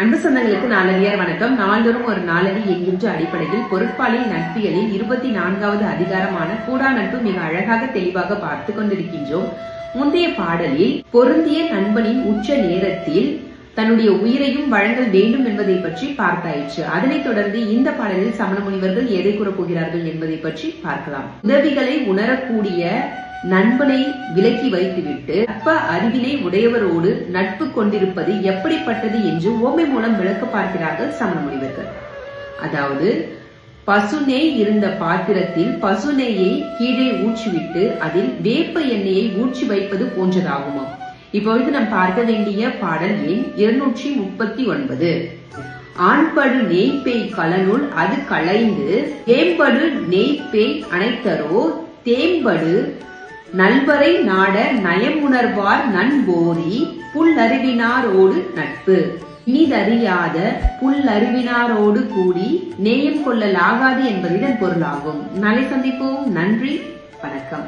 அன்பு சொந்தங்களுக்கு நாளடியார் வணக்கம். நாள்தோறும் ஒரு நாளடி என்கின்ற அடிப்படையில் பொருட்பாலில் நட்பியலில் இருபத்தி நான்காவது அதிகாரமான கூடா நட்பு மிக அழகாக தெளிவாக பார்த்து கொண்டிருக்கின்றோம். முந்தைய பாடலில் பொருந்திய நண்பனின் உச்ச நேரத்தில் தன்னுடைய உயிரையும் வழங்கல் வேண்டும் என்பதை பற்றி பார்த்தாயிற்று. அதனைத் தொடர்ந்து இந்த பாடலில் சமண முனிவர்கள் எதை கூறப் போகிறார்கள் என்பதை பற்றி பார்க்கலாம். உதவிகளை உணரக்கூடிய நண்பனை விலக்கி வைத்துவிட்டு நட்ப அறிவினை உடையவரோடு நட்பு கொண்டிருப்பது எப்படிப்பட்டது என்று ஓமை மூலம் விளக்க பார்க்கிறார்கள் சமண முனிவர்கள் அதாவது பசுநெய் இருந்த பாத்திரத்தில் பசுநெய்யை கீழே ஊற்றிவிட்டு அதில் வேப்ப எண்ணெயை ஊற்றி வைப்பது போன்றதாகுமாம். இப்பொழுது நாம் பார்க்க வேண்டிய பாடல் எண் இருநூற்றி முப்பத்தி ஒன்பது. ஆண்படு நெய்ப்பேய் கலனுள் அது களைந்து தேம்படு நெய்ப்பேய் அனைத்தரோ தேம்படு நல்வரை நாட நயமுணர்வார் நண்போரி புல்லறிவினாரோடு நட்பு. இனிதறியாத புல்லறிவினாரோடு கூடி நேயம் கொள்ளலாகாது என்பது இதன் பொருளாகும். நாளை சந்திப்போம். நன்றி. வணக்கம்.